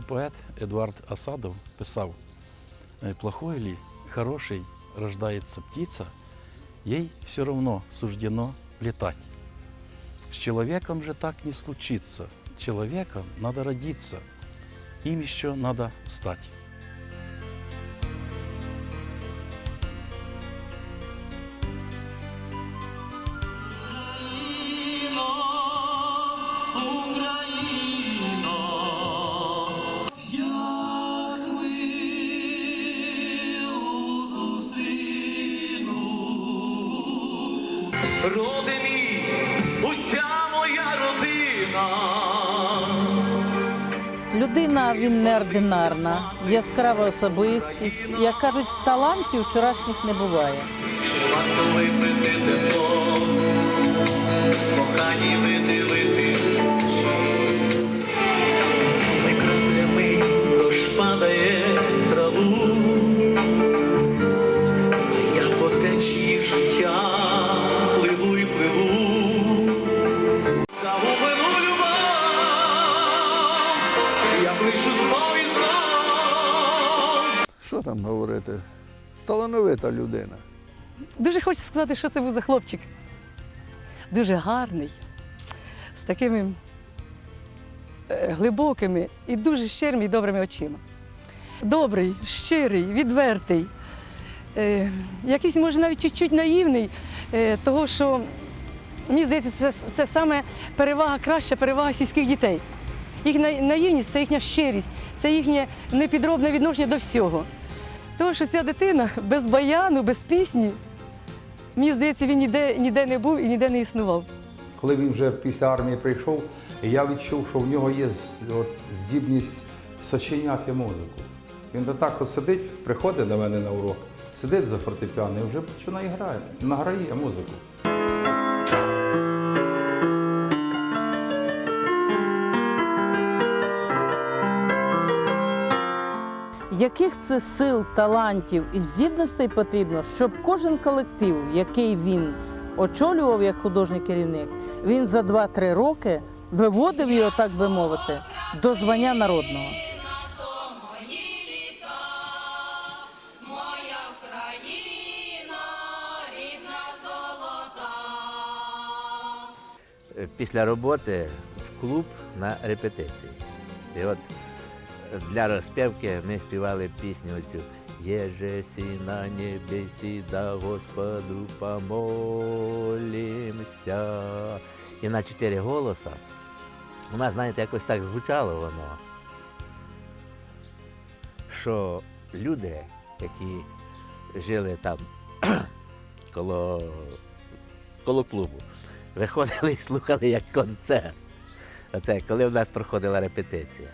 Відомий поет Едуард Асадов писав: «Э, «Плохой ли, хороший рождается птица, ей все равно суждено летать. С человеком же так не случится. Человеком надо родиться, им еще надо стать». Роди мій, уся моя родина. Людина він неординарна, яскрава особистість. Як кажуть, талантів вчорашніх не буває. Варто випити тепло, кохані видивити Талановита людина. Дуже хочу сказати, що це був за хлопчик. Дуже гарний, з такими е, глибокими і дуже щирими і добрими очима. Добрий, щирий, відвертий, е, якийсь, може, навіть чуть-чуть наївний, е, того, що мені здається, це, це саме перевага, краща перевага сільських дітей. Їхня наївність це їхня щирість, це їхнє непідробне відношення до всього. Тому що ця дитина без баяну, без пісні, Мені здається, він ніде, ніде не був і ніде не існував. Коли він вже після армії прийшов, я відчув, що в нього є здібність сочиняти музику. Він отак от сидить, приходить до мене на урок, сидить за фортепіано і вже починає грати, награє музику. Яких це сил, талантів і здібностей потрібно, щоб кожен колектив, який він очолював як художній керівник, він за 2-3 роки виводив його, так би мовити, до звання народного. після роботи в клуб на репетиції. І от для розпівки ми співали пісню цю Єже на небесі, да Господу помолимся. І на чотири голоса. У нас, знаєте, якось так звучало воно, що люди, які жили там коло, коло клубу, виходили і слухали як концерт. Оце коли в нас проходила репетиція.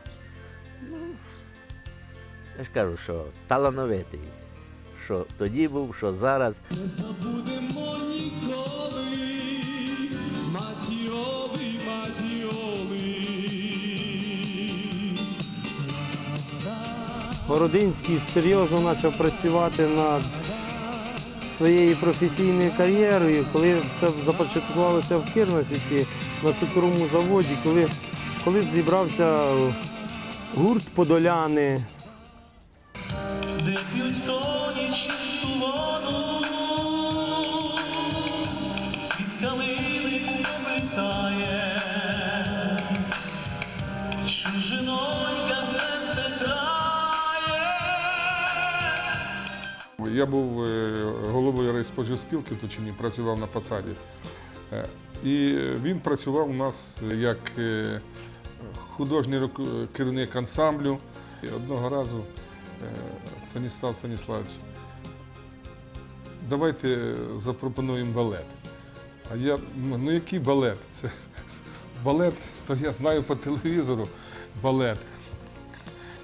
Я ж кажу, що талановитий. Що тоді був, що зараз. Не забудемо ніколи матіоли, матіоли. Городинський серйозно почав працювати над своєю професійною кар'єрою, коли це започаткувалося в Кирнасіці на цукровому заводі, коли, коли зібрався гурт Подоляни, Я був е, головою райспоживспілки Точині, працював на посаді. Е, І він працював у нас як е, художній керівник ансамблю. І одного разу Станіслав Станіславович, давайте запропонуємо балет. А я, ну ну, який балет? Це балет, то я знаю по телевізору балет.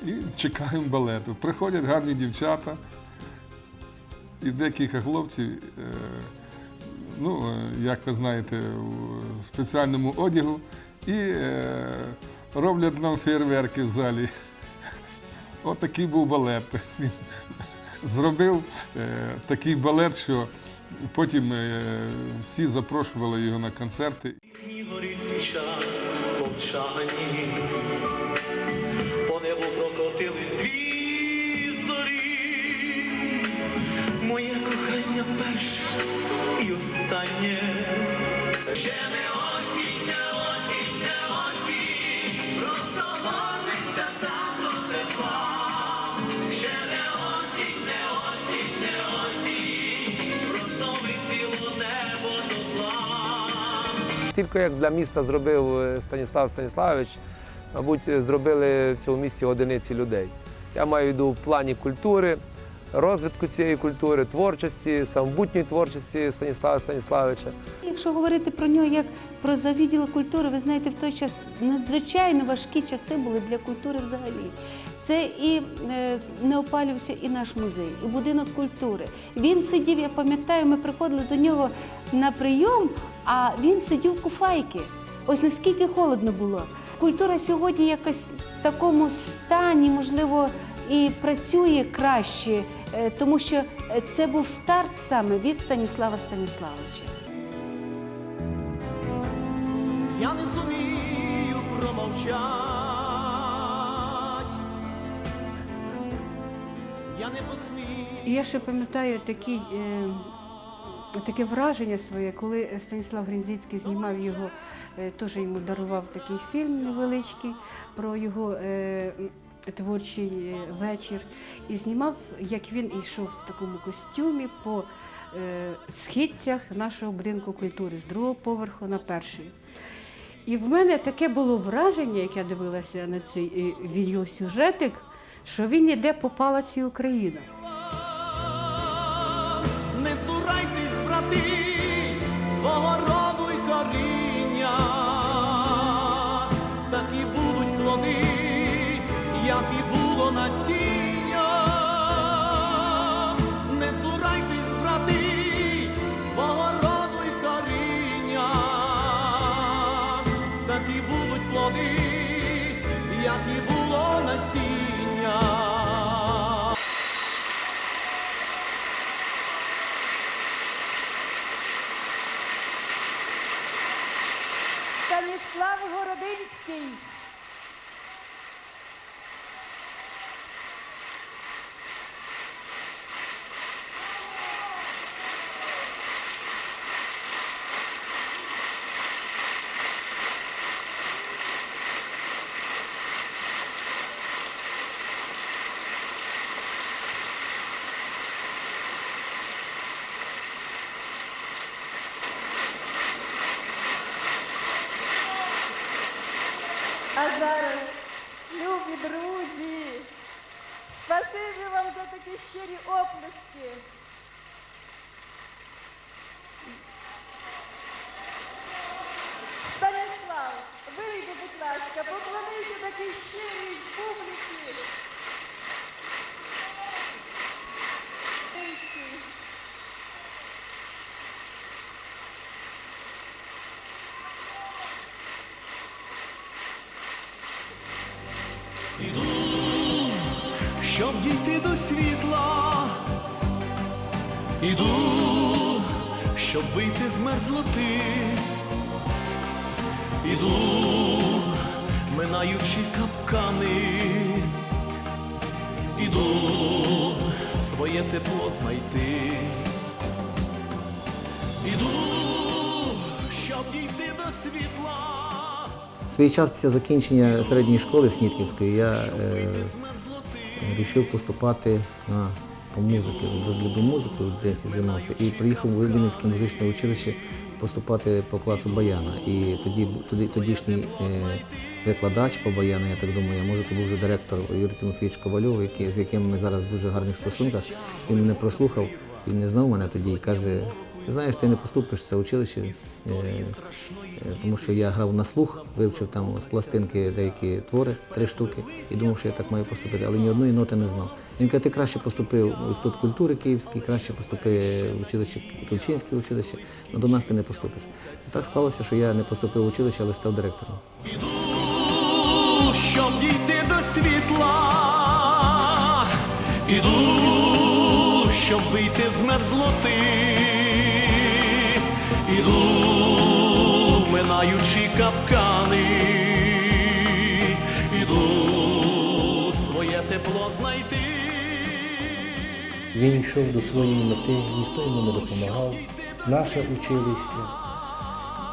І чекаємо балету. Приходять гарні дівчата і декілька хлопців, е, ну, е, як ви знаєте, в спеціальному одягу, і е, роблять нам фейерверки в залі. От такий був балет. Зробив такий балет, що потім всі запрошували його на концерти. Свіча мовчані, Тільки як для міста зробив е, Станіслав Станіславович, мабуть, зробили в цьому місті одиниці людей. Я маю в в плані культури, розвитку цієї культури, творчості, самобутньої творчості Станіслава Станіславовича. Якщо говорити про нього як про завідділ культури, ви знаєте, в той час надзвичайно важкі часи були для культури взагалі. Це і е, не опалювався і наш музей, і будинок культури. Він сидів, я пам'ятаю, ми приходили до нього на прийом, а він сидів в куфайки. Ось наскільки холодно було. Культура сьогодні якось в такому стані, можливо, і працює краще, е, тому що е, це був старт саме від Станіслава Станіславовича. Я не зумію промовчать. Я не посмію. Я ще пам'ятаю такий, е, таке враження своє, коли Станіслав Гринзицький знімав його, е, теж йому дарував такий фільм невеличкий про його е, творчий е, вечір. І знімав, як він йшов в такому костюмі по східцях нашого будинку культури з другого поверху на перший. І в мене таке було враження, як я дивилася на цей відеосюжетик, що він іде по палаці Україна. А зараз, любі друзі, спасибі вам за такі щирі оплески. Станіслав, вийди, будь ласка, поклонися такій щирій публіці. Дивіться. Іду, щоб дійти до світла. Іду, щоб вийти з мерзлоти. Іду, минаючи капкани. Іду, своє тепло знайти. Іду, щоб дійти до світла. В свій час після закінчення середньої школи Снітківської я е, вирішив поступати на, по музиці. Дуже любив музику, десь займався. І приїхав в Вінницьке музичне училище поступати по класу баяна. І тоді, тоді тодішній е, викладач по баяну, я так думаю, може то був вже директор Юрій Тимофійович Ковальов, який, з яким ми зараз в дуже гарних стосунках. Він мене прослухав і не знав мене тоді і каже, ти знаєш, ти не поступиш в це училище, е, тому що я грав на слух, вивчив там з пластинки деякі твори, три штуки, і думав, що я так маю поступити, але ні одної ноти не знав. Він каже, ти краще поступив в інститут культури київський, краще поступи в училище Тульчинське училище, але до нас ти не поступиш. Так склалося, що я не поступив в училище, але став директором. Щоб дійти до світла. Іду, щоб вийти з мерзлоти. Іду, минаючи капкани. Іду, своє тепло знайти. Він йшов до своєї мети, ніхто йому не допомагав. Наше училище,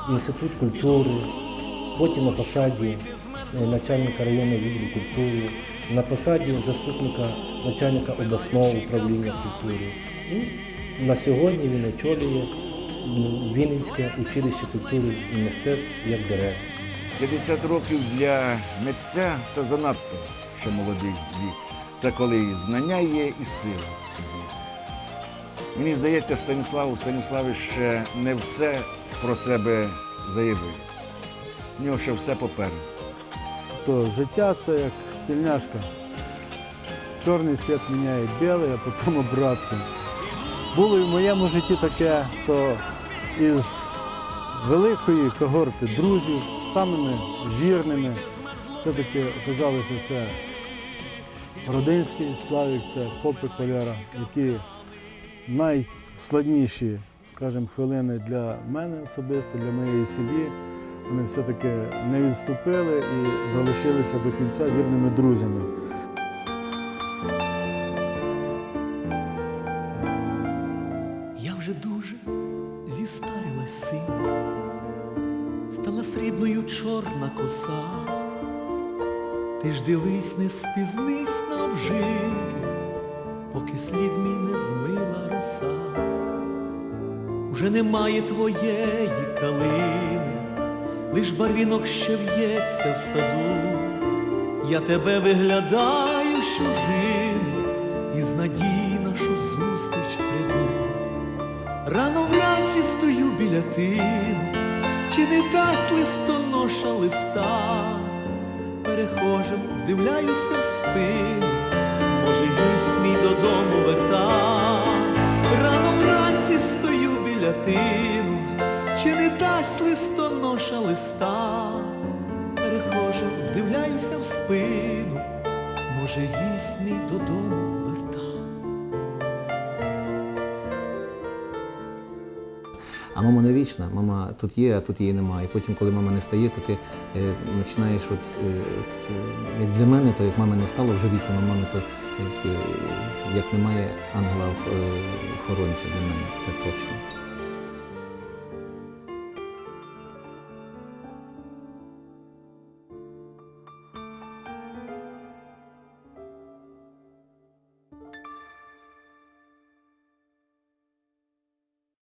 інститут культури, потім на посаді е, начальника районного відділу культури, на посаді заступника начальника обласного управління культури. І на сьогодні він очолює Вінницьке училище культури і мистецтв як директор. 50 років для митця це занадто, що молодий вік. Це коли і знання є, і сила. є. Мені здається, Станіслав Станіславич ще не все про себе заявив. У нього ще все попереду. То життя це як тільняшка. Чорний світ міняє білий, а потім обратно. Було і в моєму житті таке, то із великої когорти друзів, самими вірними, все-таки оказалися це Родинський, Славік, це Попик Валера, які найскладніші, скажімо, хвилини для мене особисто, для моєї сім'ї. Вони все-таки не відступили і залишилися до кінця вірними друзями. Не спізнись навжинки, поки слід мій не змила роса. Уже немає твоєї калини, лиш барвінок ще в'ється в саду. Я тебе виглядаю щожину і з надії нашу зустріч прийду. Рано вранці стою біля тину, чи не дасть листоноша листа, перехожим вдивляюся в спину, може гість мій додому верта. Рано вранці стою біля тину, чи не дасть листоноша листа, перехожим вдивляюся в спину, може гість мій додому А мама не вічна, мама тут є, а тут її немає. І потім, коли мама не стає, то ти е, починаєш, от, е, е, як для мене, то як мами не стало вже віку на мами, то як, як немає ангела-охоронця для мене, це точно.